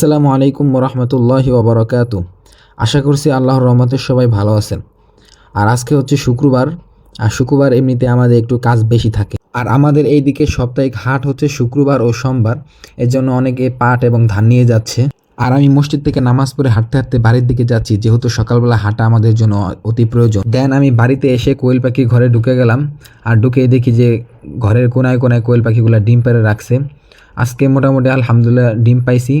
আসসালামু আলাইকুম রহমতুল্লাহ ওবরাকাতু। আশা করছি আল্লাহর রহমতের সবাই ভালো আছেন। আর আজকে হচ্ছে শুক্রবার, আর শুক্রবার এমনিতে আমাদের একটু কাজ বেশি থাকে। আর আমাদের এই দিকে সাপ্তাহিক হাট হচ্ছে শুক্রবার ও সোমবার এর জন্য অনেকে পাট এবং ধান নিয়ে যাচ্ছে। আর আমি মসজিদ থেকে নামাজ পড়ে হাঁটতে হাঁটতে বাড়ির দিকে যাচ্ছি, যেহেতু সকালবেলা হাঁটা আমাদের জন্য অতি প্রয়োজন। দেন আমি বাড়িতে এসে কোয়েল পাখি ঘরে ঢুকে গেলাম, আর ঢুকে দেখি যে ঘরের কোনায় কোনায় কোয়েল পাখিগুলো ডিম পেড়ে রাখছে। আজকে মোটামুটি আলহামদুলিল্লাহ ডিম পাইছি।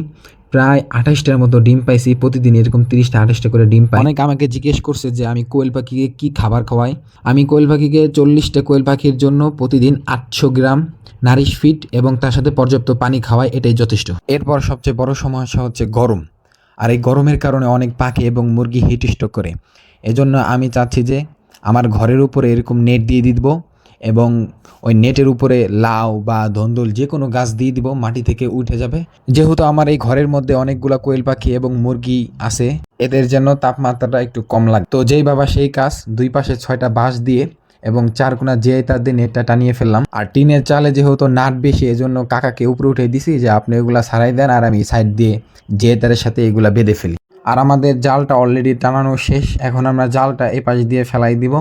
প্রায় আঠাশটার মতো ডিম পাইছি, প্রতিদিন এরকম তিরিশটা, আঠাশটা করে ডিম পাই। অনেক আমাকে জিজ্ঞেস করছে যে, আমি কোয়েল পাখিকে কি খাবার খাওয়াই? আমি কোয়েল পাখিকে চল্লিশটা কোয়েল পাখির জন্য প্রতিদিন আটশো গ্রাম নারিশ ফিট এবং তার সাথে পর্যাপ্ত পানি খাওয়াই, এটাই যথেষ্ট। এরপর সবচেয়ে বড় সমস্যা হচ্ছে গরম। আর এই গরমের কারণে অনেক পাখি এবং মুরগি হিট স্ট্রোক করে। এজন্য আমি চাচ্ছি যে, আমার ঘরের উপরে এরকম নেট দিয়ে দিব এবং ওই নেটের উপরে লাউ বা ধন্দুল যে কোনো গাছ দিয়ে দিব, মাটি থেকে উঠে যাবে। যেহেতু আমার এই ঘরের মধ্যে অনেকগুলা কোয়েল পাখি এবং মুরগি আছে, এদের জন্য তাপমাত্রাটা একটু কম লাগে। তো যেই বাবা সেই কাজ, দুই পাশে ছয়টা বাঁশ দিয়ে এবং চার কোনা যে তার দিয়ে নেটটা টানিয়ে ফেললাম। আর টিনের চালে যেহেতু নাট বেশি, এজন্য কাকাকে উপরে উঠে দিছি যে আপনি এগুলা সারাই দেন আর আমি সাইড দিয়ে যে তারের সাথে এগুলা বেঁধে ফেলি। আর আমাদের জালটা অলরেডি টানানো শেষ, এখন আমরা জালটা এই পাশ দিয়ে ফেলাই দিব।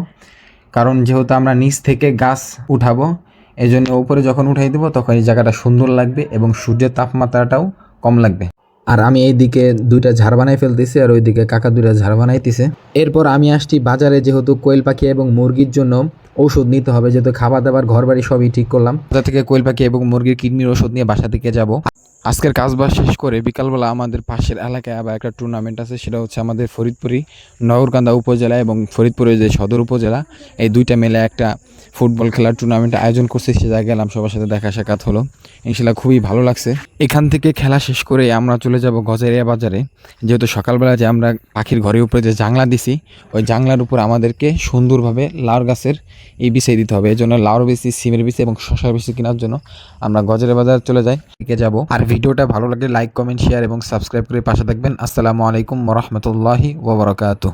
কারণ যেহেতু আমরা নিচ থেকে গাছ উঠাবো এই জন্য উপরে যখন উঠাই দেবো, তখন এই জায়গাটা সুন্দর লাগবে এবং সূর্যের তাপমাত্রাটাও কম লাগবে। আর আমি এইদিকে দুইটা ঝাড় বানাই ফেলতেছি আর ওইদিকে কাকা দুইটা ঝাড় বানাইতেছে। এরপর আমি আসছি বাজারে যেহেতু কোয়েল পাখি এবং মুরগির জন্য ঔষধ নিতে হবে, যেহেতু খাবার দাবার ঘর বাড়ি সবই ঠিক করলাম। বাজার থেকে কোয়েল পাখি এবং মুরগির কিডনির ওষুধ নিয়ে বাসা থেকে যাব। আজকের কাজ বাজ শেষ করে বিকালবেলা আমাদের পাশের এলাকায় আবার একটা টুর্নামেন্ট আছে, সেটা হচ্ছে আমাদের ফরিদপুরি, নগরকান্দা উপজেলা এবং ফরিদপুরের যে সদর উপজেলা, এই দুইটা মেলে একটা ফুটবল খেলার টুর্নামেন্ট আয়োজন করছে, সে জায়গায় গেলাম, সবার সাথে দেখা সাক্ষাৎ হলো। ইনশাল্লাহ খুবই ভালো লাগছে। এখান থেকে খেলা শেষ করে আমরা চলে যাব গজারিয়া বাজারে। যেহেতু সকালবেলা যে আমরা পাখির ঘরের উপরে যে জাংলা দিছি, ওই জাংলার উপর আমাদেরকে সুন্দরভাবে লাউর গাছের এই বিষয় দিতে হবে। এই জন্য লাউর বেশি সিমের বেশি এবং শশার বেশি কেনার জন্য আমরা গজারিয়া বাজার চলে যাই। থেকে যাব। আর ভিডিওটা ভালো লাগলে লাইক কমেন্ট শেয়ার এবং সাবস্ক্রাইব করে পাশে থাকবেন। আসসালামু আলাইকুম রহমতুল্লাহি ওবরাকাতু